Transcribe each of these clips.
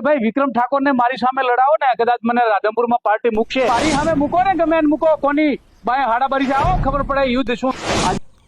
ભાઈ, વિક્રમ ઠાકોર ને મારી સામે લડાવો ને. કદાચ મને રાધનપુરમાં પાર્ટી મૂકશે. મારી સામે મૂકો ને ગમે મૂકો. કોની બાય હાડાબારી જાઓ ખબર પડે, યુદ્ધ શું?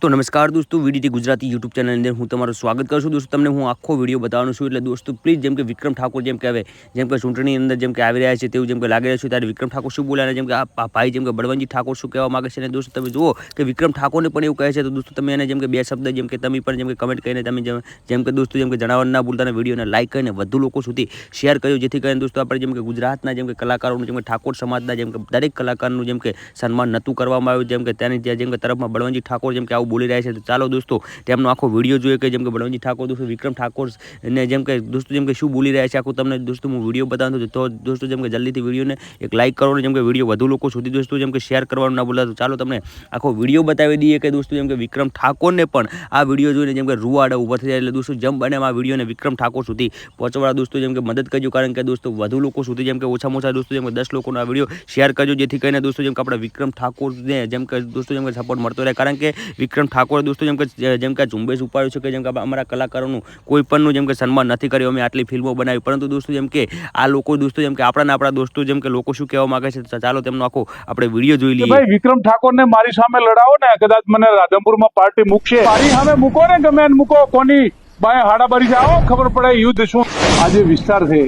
તો નમસ્કાર દોસ્તો વીડીટી ગુજરાતી યુટ્યુબ ચેનલની અંદર હું તમારું સ્વાગત કરું છું દોસ્તો તમને હું આખો વીડિયો બતાવવાનો છું એટલે દોસ્તો પ્લીઝ જેમ કે વિક્રમ ઠાકોર જેમ કે હવે જેમ કે ચૂંટણી અંદર જેમ કે આવી રહ્યા છે તેવું જેમ કે લાગી રહ્યા છે ત્યારે વિક્રમ ઠાકોર શું બોલ્યા જેમ કે આ ભાઈ જેમ કે બળવંતજી ઠાકોર શું કહેવા માંગે છે અને દોસ્તો તમે જુઓ કે વિક્રમ ઠાકોરને પણ એવું કહે છે તો દોસ્તો તમે એને જેમ કે બે શબ્દ જેમ કે તમે પણ જેમ કે કમેન્ટ કરીને તમે જેમ જેમ કે દોસ્તો જેમ કે જણાવવા ના ભૂલતા વિડીયોને લાઈક કરીને વધુ લોકો સુધી શેર કર્યો જેથી કરીને દોસ્તો આપણે જેમ કે ગુજરાતના જેમ કે કલાકારોનું જેમ કે ઠાકોર સમાજના જેમ કે દરેક કલાકારનું જેમ કે સન્માન નહોતું કરવામાં આવ્યું જેમ કે તેની જેમ કે તરફમાં બળવંતજી ઠાકોર જેમ કે આવું બોલી રહ્યા છે તો ચાલો દોસ્તો તેમનો આખો વીડિયો જોઈએ કે જેમ કે બળવંતજી ઠાકોર દોસ્તો વિક્રમ ઠાકોર ને જેમ કે દોસ્તો જેમ કે શું બોલી રહ્યા છે આખું તમને દોસ્તો હું વીડિયો બતાવું તો દોસ્તો જેમ કે જલ્દીથી વિડીયોને એક લાઇક કરો જેમ કે વીડિયો વધુ લોકો સુધી દોસ્તો જેમ કે શેર કરવાનું ના ભૂલતા તો ચાલો તમને આખો વીડિયો બતાવી દઈએ કે દોસ્તો જેમ કે વિક્રમ ઠાકોરને પણ આ વીડિયો જોઈને જેમ કે રૂવાડા ઊભા થઈ જાય એટલે દોસ્તો જેમ બને આ વિડીયોને વિક્રમ ઠાકોર સુધી પહોંચવાળા દોસ્તો જેમ કે મદદ કરજો કારણ કે દોસ્તો વધુ લોકો સુધી જેમ કે ઓછામાં ઓછા દોસ્તો જેમ કે દસ લોકોનો આ વીડિયો શેર કરજો જેથી કરીને દોસ્તો જેમ કે આપણે વિક્રમ ઠાકોરને જેમ કે દોસ્તો જેમ કે સપોર્ટ મળતો રહે કારણ કે વિક્રમ ઠાકોર દોસ્તો જેમ કે જેમ કે ઝુંબેશ ઉપાડ્યું છે કે જેમ કે અમારા કલાકારોનું કોઈ પણનું જેમ કે સન્માન નથી કર્યું અમે આટલી ફિલ્મો બનાવી. પરંતુ દોસ્તો જેમ કે આ લોકો દોસ્તો જેમ કે આપણા આપણા દોસ્તો જેમ કે લોકો શું કહેવા માંગે છે ચાલો તેમનો આખો આપણે વીડિયો જોઈ લઈએ. ભાઈ વિક્રમ ઠાકોરને મારી સામે લડાવો ને કદાચ મને રાધનપુરમાં પાર્ટી મૂકશે. મારી સામે મૂકો ને ગમે મૂકો. કોની બાય હાડાબારી જાઓ ખબર પડે યુદ્ધ શું? આજે વિસ્તાર છે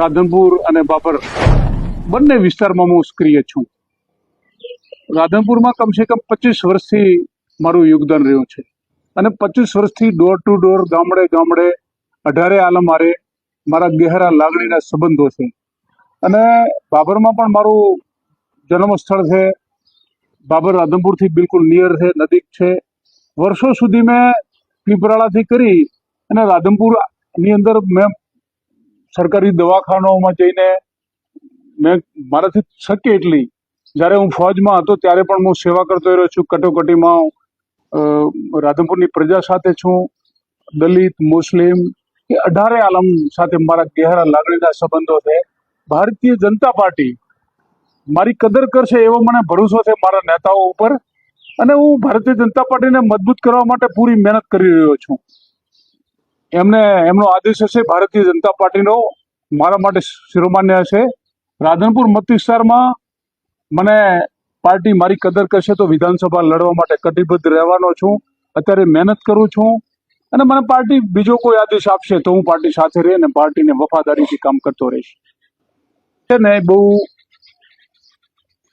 રાધનપુર અને બાપર બંને વિસ્તારમાં હું સક્રિય છું. રાધનપુરમાં કમસે કમ પચીસ વર્ષથી મારું યોગદાન રહ્યું છે. અને પચીસ વર્ષથી ડોર ટુ ડોર ગામડે ગામડે, અઢારે આલમ મારે ગહેરા લાગણીના સંબંધો છે. અને બાબરમાં પણ મારું જન્મ સ્થળ છે. બાબર આદમપુરથી બિલકુલ નિયર છે, નજીક છે. વર્ષો સુધી મેં પીપરાળાથી કરી અને રાધમપુરની અંદર મેં સરકારી દવાખાનાઓમાં જઈને મેં મારાથી શક્ય એટલી. જ્યારે હું ફોજમાં હતો, ત્યારે પણ હું સેવા કરતો રહ્યો છું. કટોકટીમાં રાધનપુરની પ્રજા સાથે છું. દલિત, મુસ્લિમ કે અઢારે આલમ સાથે મારા ગહેરા લાગણીના સંબંધો છે. ભારતીય જનતા પાર્ટી મારી કદર કરશે એવો મને ભરોસો છે મારા નેતાઓ ઉપર અને હું ભારતીય જનતા પાર્ટીને મજબૂત કરવા માટે પૂરી મહેનત કરી રહ્યો છું. એમને, એમનો આદેશ હશે ભારતીય જનતા પાર્ટીનો. મારા માટે શિરોમાન્ય હશે. રાધનપુર મત વિસ્તારમાં મને પાર્ટી મારી કદર કરશે તો વિધાનસભા લડવા માટે કટિબદ્ધ રહેવાનો છું. અત્યારે મહેનત કરું છું અને મને પાર્ટી બીજો કોઈ આદેશ આપશે તો હું પાર્ટી સાથે રહી અને પાર્ટીને વફાદારીથી કામ કરતો રહીશ. છે ને, બહુ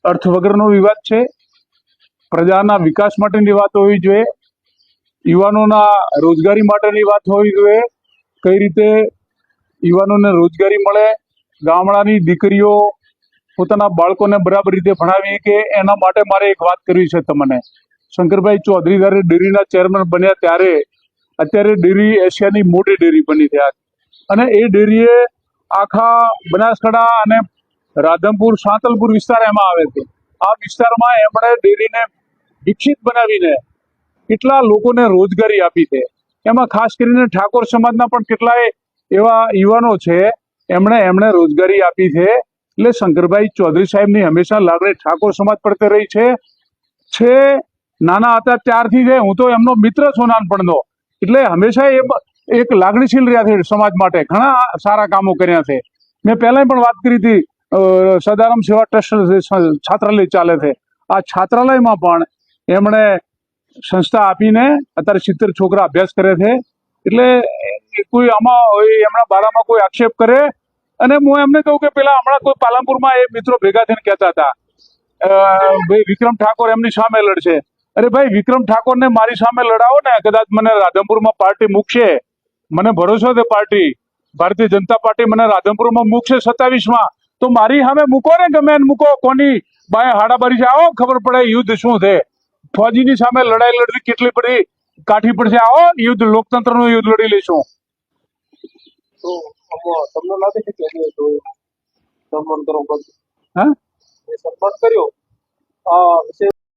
અર્થ વગરનો વિવાદ છે. પ્રજાના વિકાસ માટેની વાત હોવી જોઈએ. યુવાનોના રોજગારી માટેની વાત હોવી જોઈએ. કઈ રીતે યુવાનોને રોજગારી મળે? ગામડાની દીકરીઓ પોતાના બાળકોને બરાબર રીતે ભણાવી કે એના માટે મારે એક વાત કરવી છે તમને. શંકરભાઈ ચૌધરી જ્યારે ડેરીના ચેરમેન બન્યા ત્યારે અત્યારે ડેરી એશિયાની મોટી ડેરી બની થયા અને એ ડેરીએ આખા બનાસકાંઠા અને રાધનપુર, સાંતલપુર વિસ્તાર એમાં આવે છે. આ વિસ્તારમાં એમણે ડેરીને વિકસિત બનાવીને કેટલા લોકોને રોજગારી આપી છે. એમાં ખાસ કરીને ઠાકોર સમાજના પણ કેટલાય એવા યુવાનો છે, એમણે એમણે રોજગારી આપી છે. એટલે શંકરભાઈ ચૌધરી સાહેબની હંમેશા લાગણી ઠાકોર સમાજ પડતે રહી છે. છે, નાના હતા ત્યારથી છે હું તો એમનો મિત્ર છું નાનપણનો. એટલે હંમેશા એ એક લાગણીશીલ રહ્યા છે સમાજ માટે. ઘણા સારા કામો કર્યા છે. મેં પહેલા પણ વાત કરી હતી સદારામ સેવા ટ્રસ્ટ છાત્રાલય ચાલે છે. આ છાત્રાલયમાં પણ એમણે સંસ્થા આપીને અત્યારે સિત્તેર છોકરા અભ્યાસ કરે છે. એટલે કોઈ આમાં, એમના બારામાં કોઈ આક્ષેપ કરે અને હું એમને કહું કે પેલા હમણાં કોઈ પાલનપુરમાં એ મિત્રો ભેગા થઈને કહેતા હતા. ભાઈ વિક્રમ ઠાકોર એમની સામે લડશે. અરે ભાઈ, વિક્રમ ઠાકોરને મારી સામે લડાવો ને. કદાચ મને રાધનપુરમાં પાર્ટી મૂકશે. મને ભરોસો છે પાર્ટી. ભારતીય જનતા પાર્ટી મને રાધનપુરમાં મૂકશે સત્તાવીસમાં. તો મારી સામે મૂકો ને ગમે મૂકો. કોની બાય હાડાબારી આવો, ખબર પડે યુદ્ધ શું છે? ફૌજીની સામે લડાઈ લડવી કેટલી બધી કાઠી પડશે? આવો, યુદ્ધ લોકતંત્રનું યુદ્ધ લડી લઈશું. તમને લાગે છે કે એને જોયું સન્માન કરવું પડશે હા? સન્માન કર્યો. આ વિશે